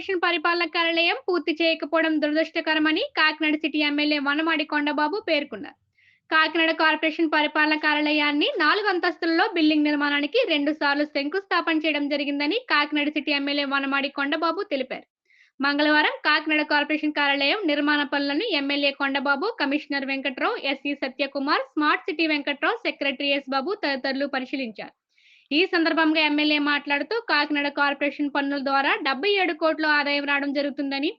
Corporation పరిపాలన కార్యాలయం పూర్తి చేయకపోవడం దురదృష్టకరమని కాకినాడ సిటీ ఎమ్మెల్యే వనమాడి కొండబాబు పేర్కొన్నారు. కాకినాడ కార్పొరేషన్ పరిపాలన కార్యాలయాన్ని నాలుగు అంతస్తులలో బిల్డింగ్ నిర్మాణానికి రెండు సార్లు శంకుస్థాపన చేయడం జరిగిందని కాకినాడ సిటీ ఎమ్మెల్యే వనమాడి కొండబాబు తెలిపారు. మంగళవారం కాకినాడ కార్పొరేషన్ కార్యాలయం నిర్మాణ పనులను MLA Kondababu commissioner Venkatrao SC Satyakumar smart city Venkatrao secretary S Babu తదితరులు పరిశీలించారు. ఈ సందర్భంగా ఎమ్మెల్యే మాట్లాడుతూ కాకినాడ కార్పొరేషన్ పన్నుల ద్వారా డెబ్బై ఏడు కోట్లు ఆదాయం రావడం జరుగుతుందని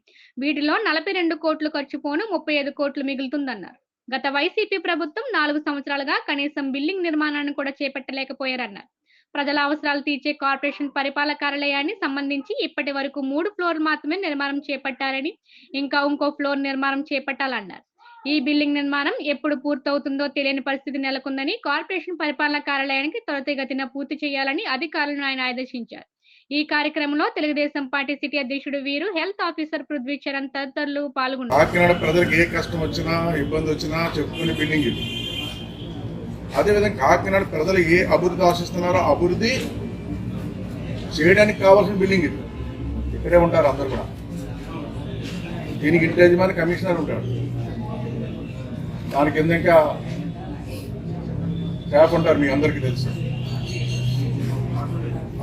వీటిలో నలభై రెండు కోట్లు ఖర్చు పోను ముప్పై ఐదు కోట్లు మిగులుతుందన్నారు. గత వైసీపీ ప్రభుత్వం నాలుగు సంవత్సరాలుగా కనీసం బిల్డింగ్ నిర్మాణాన్ని కూడా చేపట్టలేకపోయారన్నారు. ప్రజల అవసరాలు తీర్చే కార్పొరేషన్ పరిపాలన కార్యాలయాన్ని సంబంధించి ఇప్పటి వరకు మూడు ఫ్లోర్ మాత్రమే నిర్మాణం చేపట్టారని ఇంకా ఇంకో ఫ్లోర్ నిర్మాణం చేపట్టాలన్నారు. ఈ బిల్డింగ్ నిర్మాణం ఎప్పుడు పూర్తవుతుందో తెలియని పరిస్థితి నెలకొందని కార్పొరేషన్ పరిపాలనా కార్యాలయానికి త్వరితగతిన పూర్తి చేయాలని అధికారులను ఆయన ఆదేశించారు. ఈ కార్యక్రమంలో తెలుగుదేశం పార్టీ సిటీ అధ్యక్షుడు వీరు హెల్త్ ఆఫీసర్ పృథ్వీ చరణ్ తదితరులు పాల్గొన్నారు. కాకినాడ ప్రజలకు ఏ కష్టం వచ్చినా ఇబ్బంది వచ్చినా చెప్పుకునే బిల్డింగ్ ఇది. అదేవిధంగా కాకినాడ ప్రజలు ఏ అభివృద్ధి ఆశిస్తున్నారో అభివృద్ధి చేయడానికి కావాల్సిన బిల్డింగ్ ఇది. ఇక్కడే ఉంటారు అందరు కూడా. దీనికి ఇంటి యజమాని కమిషనర్ ఉంటాడు. దాని కింద ఇంకా ట్యాప్ ఉంటారు మీ అందరికీ తెలుసు.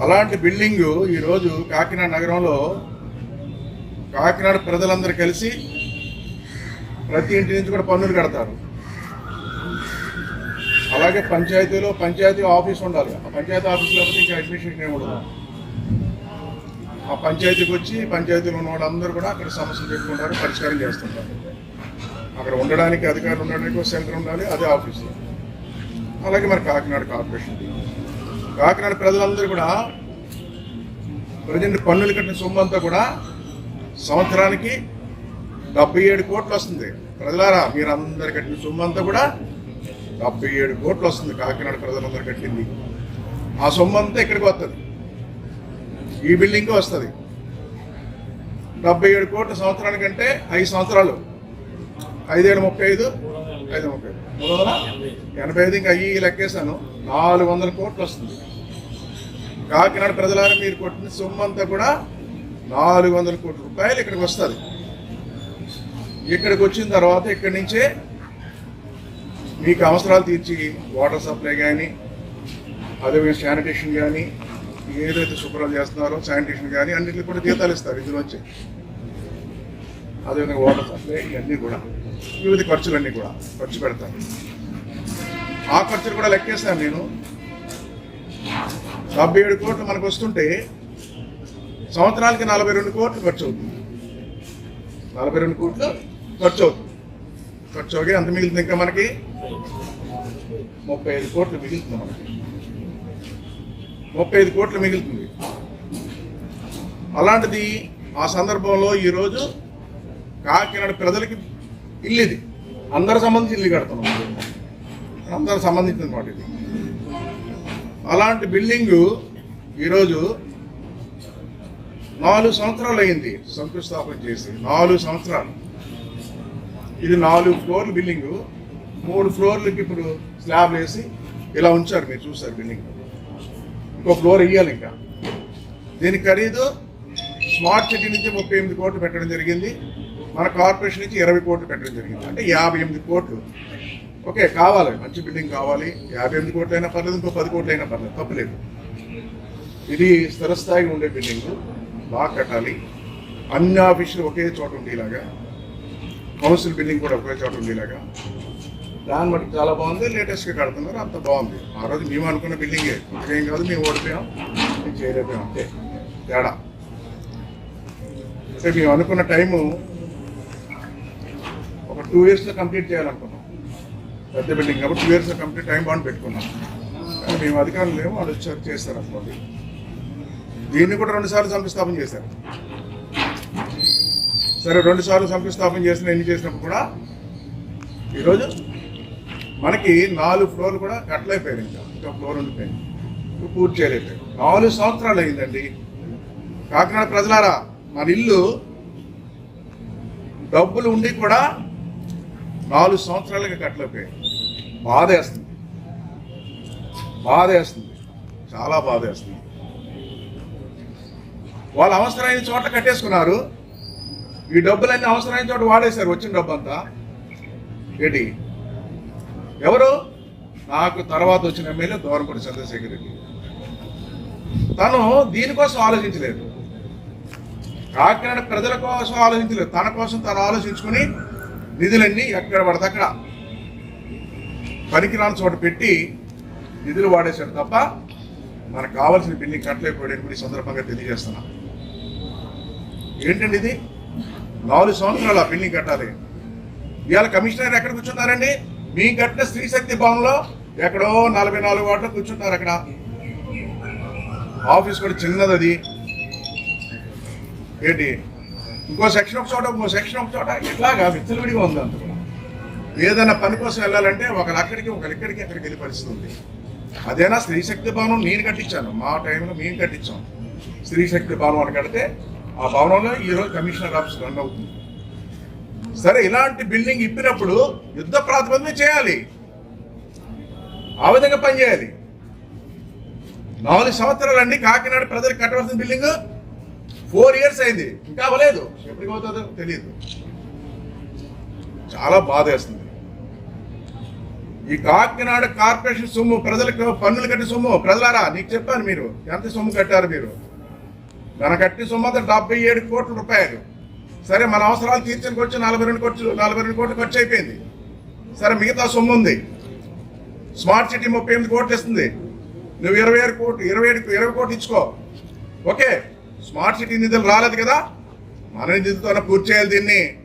అలాంటి బిల్డింగ్ ఈరోజు కాకినాడ నగరంలో కాకినాడ ప్రజలందరూ కలిసి ప్రతి ఇంటి నుంచి కూడా పన్నులు కడతారు. అలాగే పంచాయతీలో పంచాయతీ ఆఫీస్ ఉండాలి. ఆ పంచాయతీ ఆఫీస్లో ఇంకా అడ్మినిస్ట్రేషన్ ఏమి ఉండదు. ఆ పంచాయతీకి వచ్చి పంచాయతీలో ఉన్న వాళ్ళందరూ కూడా అక్కడ సమస్యలు చెప్పుకుంటారు పరిష్కారం చేస్తుంటారు. అక్కడ ఉండడానికి అధికారులు ఉండడానికి సెంటర్ ఉండాలి అదే ఆఫీస్. అలాగే మరి కాకినాడ కార్పొరేషన్ కాకినాడ ప్రజలందరూ కూడా ప్రజెంట్ పన్నులు కట్టిన సొమ్ము అంతా కూడా సంవత్సరానికి డెబ్బై ఏడు కోట్లు వస్తుంది. ప్రజలారా మీరు అందరు కట్టిన సొమ్ము అంతా కూడా డెబ్బై ఏడు కోట్లు వస్తుంది కాకినాడ ప్రజలందరూ కట్టింది. ఆ సొమ్ము అంతా ఇక్కడికి వస్తుంది. ఈ బిల్డింగ్ వస్తుంది. డెబ్బై ఏడు కోట్ల సంవత్సరానికంటే ఐదు సంవత్సరాలు. ఐదేళ్ళు ముప్పై ఐదు ఐదు ముప్పై ఐదు మూడు వందల? ఎనభై ఐదు ఇంకా అయ్యి లెక్కేసాను నాలుగు వందల కోట్లు వస్తుంది. కాకినాడ ప్రజలారా మీరు కొట్టిన సొమ్ము అంతా కూడా నాలుగు వందల కోట్ల రూపాయలు ఇక్కడికి వస్తుంది. ఇక్కడికి వచ్చిన తర్వాత ఇక్కడి నుంచే మీకు అవసరాలు తీర్చి వాటర్ సప్లై కానీ అదేవిధంగా శానిటేషన్ కానీ ఏదైతే శుభ్రం చేస్తున్నారో శానిటేషన్ కానీ అన్నింటికి కూడా జీతాలు ఇస్తారు. ఇందులోంచి అదేవిధంగా వాటర్ సప్లై ఇవన్నీ కూడా. వివిధ ఖర్చులన్నీ కూడా ఖర్చు పెడతాను. ఆ ఖర్చులు కూడా లెక్కేస్తాను నేను. డెబ్బై ఏడు కోట్లు మనకు వస్తుంటే సంవత్సరానికి నలభై రెండు కోట్లు ఖర్చు అవుతుంది. నలభై రెండు కోట్లు ఖర్చు అవుతుంది. ఖర్చు అవుతుంది అంత మిగులుతుంది ఇంకా మనకి? ముప్పై ఐదు కోట్లు మిగులుతుంది మనకి. ముప్పై ఐదు కోట్లు మిగులుతుంది. అలాంటిది ఆ సందర్భంలో ఈరోజు కాకినాడ ప్రజలకి ఇల్లు ఇది అందరు సంబంధించి ఇల్లు కడుతున్నాం. అందరు సంబంధించిన మాట ఇది. అలాంటి బిల్డింగ్ ఈరోజు నాలుగు సంవత్సరాలు అయింది శంకుస్థాపన చేసి. నాలుగు సంవత్సరాలు. ఇది నాలుగు ఫ్లోర్లు బిల్డింగ్. మూడు ఫ్లోర్లకి ఇప్పుడు స్లాబ్ వేసి ఇలా ఉంచారు మీరు చూసారు బిల్డింగ్. ఇంకో ఫ్లోర్ వేయాలి ఇంకా. దీని ఖరీదు స్మార్ట్ సిటీ నుంచి ముప్పై ఎనిమిది కోట్లు పెట్టడం జరిగింది. మన కార్పొరేషన్ నుంచి ఇరవై కోట్లు పెట్టడం జరిగింది. అంటే యాభై ఎనిమిది కోట్లు. ఓకే కావాలి. మంచి బిల్డింగ్ కావాలి. యాభై ఎనిమిది కోట్లు అయినా పర్లేదు ఇంకో పది కోట్లు అయినా పర్లేదు తప్పలేదు ఇది స్థిరస్థాయిగా ఉండే బిల్డింగ్. బాగా కట్టాలి. అన్ని ఆఫీసులు ఒకే చోట ఉండేలాగా. కౌన్సిల్ బిల్డింగ్ కూడా ఒకే చోట ఉండేలాగా. దాన్ని బట్టి చాలా బాగుంది. లేటెస్ట్గా కడుతున్నారు. అంత బాగుంది. ఆ రోజు మేము అనుకున్న బిల్డింగే. ఏం కాదు మేము ఓడిపోయాం. మేము చేయలేకపోయాం. అంతే. తేడా. అంటే మేము అనుకున్న టైము టూ ఇయర్స్లో కంప్లీట్ చేయాలనుకున్నాం. పెద్ద బిల్డింగ్ కాబట్టి టూ ఇయర్స్లో కంప్లీట్ టైం బాండ్ పెట్టుకున్నాం. కానీ మేము అధికారులు లేము వాళ్ళు వచ్చారు చేస్తారు అనుకోండి. దీన్ని కూడా రెండు సార్లు శంకుస్థాపన చేశారు. సరే రెండు సార్లు శంకుస్థాపన చేసిన ఎన్ని చేసినప్పుడు కూడా ఈరోజు మనకి నాలుగు ఫ్లోర్లు కూడా కట్టలేకపోయారు ఇంకా. ఇంకా ఫ్లోర్ ఉండిపోయింది. పూర్తి చేయలేకపోయారు నాలుగు సంవత్సరాలు అయిందండి. కాకినాడ ప్రజలారా మన ఇల్లు డబ్బులు ఉండి కూడా నాలుగు సంవత్సరాలుగా కట్టలేకపోయాయి. బాధ వేస్తుంది బాధ వేస్తుంది చాలా బాధ వేస్తుంది వాళ్ళు అవసరమైన చోట్ల కట్టేసుకున్నారు. ఈ డబ్బులన్నీ అవసరమైన చోట వాడేశారు వచ్చిన డబ్బు అంతా ఏంటి? ఎవరు? నాకు తర్వాత వచ్చిన ఎమ్మెల్యే దూరంపూడి చంద్రశేఖర్ రెడ్డి. తను దీనికోసం ఆలోచించలేదు. కాకినాడ ప్రజల కోసం ఆలోచించలేదు. తన కోసం తను ఆలోచించుకుని నిధులన్నీ ఎక్కడ పడితే అక్కడ. పనికిరాని చోట పెట్టి నిధులు వాడేశాడు తప్ప మనకు కావాల్సిన బిల్డింగ్ కట్టలేకపోయాడని కూడా సందర్భంగా తెలియజేస్తున్నా. ఏంటండి ఇది? నాలుగు సంవత్సరాలు ఆ బిల్డింగ్ కట్టాలి. ఇవాళ కమిషనర్ ఎక్కడ కూర్చున్నారండి? మీ కట్టిన స్త్రీ శక్తి భవన్లో ఎక్కడో నలభై నాలుగు వాటిలో కూర్చుంటారు అక్కడ. ఆఫీస్ కూడా చిన్నది అది. ఏంటి? ఇంకో సెక్షన్ ఒక చోట ఇంకో సెక్షన్ ఒక చోట ఇట్లాగా విడిగా ఉంది అంత ఏదైనా పని కోసం వెళ్ళాలంటే ఒకరు అక్కడికి ఒకరు ఇక్కడికి అక్కడికి వెళ్ళి పరిస్థితి ఉంది అదేనా స్త్రీ శక్తి భవనం నేను కట్టించాను. మా టైంలో మేము కట్టించాం. స్త్రీ శక్తి భవనం అని కడితే ఆ భవనంలో ఈరోజు కమిషనర్ ఆఫీస్ రన్ అవుతుంది. సరే ఇలాంటి బిల్డింగ్ ఇప్పినప్పుడు యుద్ధ ప్రాతిపదిక చేయాలి. ఆ విధంగా పనిచేయాలి. నాలుగు సంవత్సరాలు అండి కాకినాడ ప్రజలకు కట్టవలసిన బిల్డింగ్. ఫోర్ ఇయర్స్ అయింది. ఇంకా అవ్వలేదు. ఎప్పటికి అవుతుందో తెలియదు చాలా బాధ వేస్తుంది. ఈ కాకినాడ కార్పొరేషన్ సొమ్ము ప్రజలకు పన్నులు కట్టి సొమ్ము ప్రజలారా నీకు చెప్పాను మీరు ఎంత సొమ్ము కట్టారు మీరు? మన కట్టి సొమ్ము అంతా డెబ్బై ఏడు కోట్ల రూపాయలు. సరే మన అవసరాలు తీర్చడానికి వచ్చి నలభై రెండు కోట్లు నలభై రెండు కోట్లు ఖర్చు అయిపోయింది. సరే మిగతా సొమ్ము ఉంది. స్మార్ట్ సిటీ ముప్పై ఎనిమిది కోట్లు ఇస్తుంది. నువ్వు ఇరవై ఏడు కోట్లు ఇరవై ఏడు ఇరవై కోట్లు ఇచ్చుకో. ఓకే. స్మార్ట్ సిటీ నిధులు రాలేదు కదా? మన నిధులతోనే పూర్తి చేయాలి దీన్ని.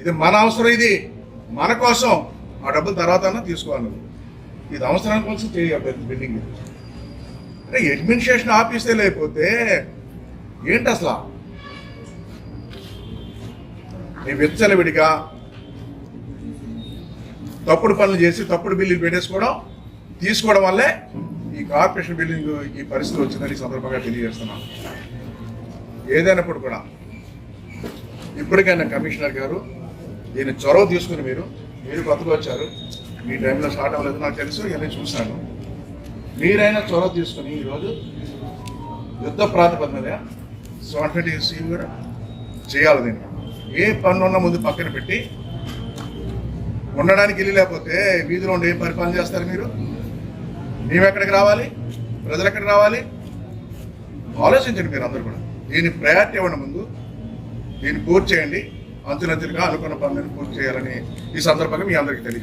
ఇది మన అవసరం ఇది. మన కోసం ఆ డబ్బులు తర్వాత తీసుకోవాలి. ఇది అవసరం కోసం చేయాలి బిల్డింగ్. అంటే అడ్మినిస్ట్రేషన్ ఆఫీసే లేకపోతే ఏంటి అసలు? నీ విచ్చలవిడిగా తప్పుడు పనులు చేసి తప్పుడు బిల్లులు పెట్టేసుకోవడం తీసుకోవడం వల్లే ఈ కార్పొరేషన్ బిల్డింగ్ ఈ పరిస్థితి వచ్చిందని సందర్భంగా తెలియజేస్తున్నాను. ఏదైనప్పుడు కూడా ఇప్పటికైనా కమిషనర్ గారు దీన్ని చొరవ తీసుకుని మీరు మీరు కొత్తగా వచ్చారు. మీ టైంలో స్టార్ట్ అవ్వలేదు. నాకు తెలుసు ఇవన్నీ చూశాను. మీరైనా చొరవ తీసుకుని ఈరోజు యుద్ధ ప్రాతిపదిక మీద సీఎం సీ కూడా చేయాలి దీన్ని. ఏ పనులు ఉన్నా ముందు పక్కన పెట్టి ఉండడానికి వెళ్ళి లేకపోతే వీధిలో ఉండి ఏం పరిపాలన చేస్తారు మీరు? మేము ఎక్కడికి రావాలి? ప్రజలు ఎక్కడికి రావాలి? ఆలోచించండి మీరు అందరూ కూడా. దీని ప్రయారిటీ ఇవ్వండి ముందు దీన్ని పూర్తి చేయండి. అంచులంచులుగా అనుకున్న పనులను పూర్తి చేయాలని ఈ సందర్భంగా మీ అందరికీ తెలియజేస్తాను